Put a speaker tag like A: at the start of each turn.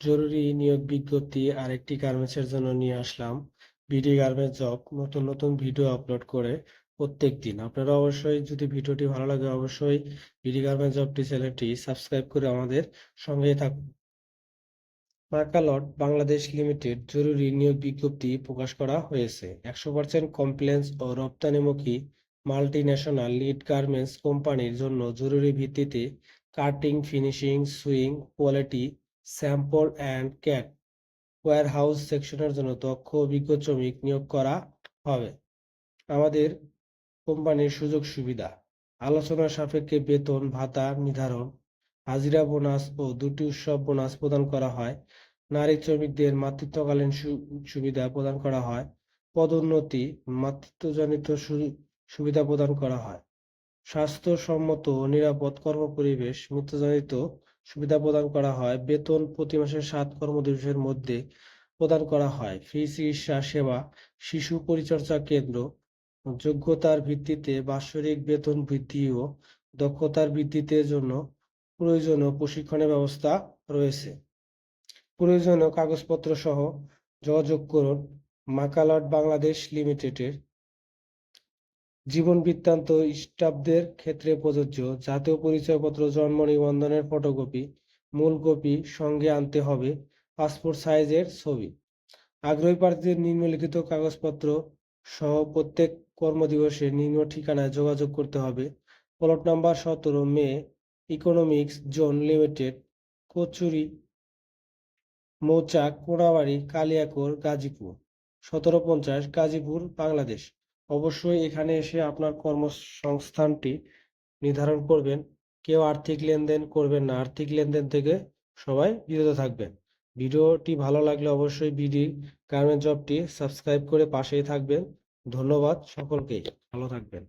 A: জরুরি নিয়োগ বিজ্ঞপ্তি আরেকটি গার্মেন্টসের জন্য নিয়ে আসলাম। বিডি গার্মেন্টস জব নতুন নতুন ভিডিও আপলোড করে প্রত্যেক দিন। আপনারা অবশ্যই যদি ভিডিওটি ভালো লাগে, অবশ্যই বিডি গার্মেন্টস জবটি চ্যানেলটি সাবস্ক্রাইব করে আমাদের সঙ্গে থাকুন। মাকালট বাংলাদেশ লিমিটেড জরুরি নিয়োগ বিজ্ঞপ্তি প্রকাশ করা হয়েছে। একশো পার্সেন্ট কমপ্লেন্স ও রপ্তানিমুখী মাল্টি ন্যাশনাল লিড গার্মেন্টস কোম্পানির জন্য জরুরি ভিত্তিতে cutting finishing sewing quality sample and cat warehouse সেকশনের জন্য দক্ষ অভিজ্ঞ শ্রমিক নিয়োগ করা হবে। আমাদের কোম্পানির সুযোগ সুবিধা আলোচনা সাপেক্ষে বেতন, ভাতা নির্ধারণ, হাজিরা বোনাস ও দুটি উৎসব বোনাস প্রদান করা হয়। নারী শ্রমিকদের মাতৃত্বকালীন সুবিধা প্রদান করা হয়। পদোন্নতি, মাতৃত্বজনিত সুবিধা প্রদান করা হয়। স্বাস্থ্যসম্মত নিরাপদ কর্মপরিবেশ মৃত্যুজনিত সুবিধা প্রদান করা হয়। বেতন প্রতি মাসের সাত কর্মদিবসের মধ্যে প্রদান করা হয়। ফ্রি চিকিৎসা সেবা, শিশু পরিচর্যা কেন্দ্র, যোগ্যতার ভিত্তিতে বাৎসরিক বেতন বৃদ্ধি ও দক্ষতার বৃদ্ধিতে জন্য প্রয়োজনীয় প্রশিক্ষণের ব্যবস্থা রয়েছে। প্রয়োজনীয় কাগজপত্র সহ যোগাযোগ করুন মাকালট বাংলাদেশ লিমিটেডের জীবন বৃত্তান্ত স্টাফদের ক্ষেত্রে প্রযোজ্য। জাতীয় পরিচয়পত্র, জন্ম নিবন্ধনের ফটোকপি, মূল কপি সঙ্গে আনতে হবে পাসপোর্ট সাইজের ছবি। আগ্রহী প্রার্থীদের নিম্নলিখিত কাগজপত্র সহ প্রত্যেক কর্মদিবসে নিম্ন ঠিকানায় যোগাযোগ করতে হবে। প্লট নাম্বার সতেরো, May, economics zone limited, Kachuri, Mouchak, Konabari, Kaliakair, Gazipur. সতেরো পঞ্চাশ, গাজীপুর, বাংলাদেশ। অবশ্যই এখানে এসে আপনার কর্মসংস্থানটি নির্ধারণ করবেন। কেউ আর্থিক লেনদেন করবেন না। আর্থিক লেনদেন থেকে সবাই বিরত থাকবেন। ভিডিওটি ভালো লাগলে অবশ্যই বিডি গার্মেন্ট জবটি সাবস্ক্রাইব করে পাশেই থাকবেন। ধন্যবাদ সকলকেই ভালো থাকবেন।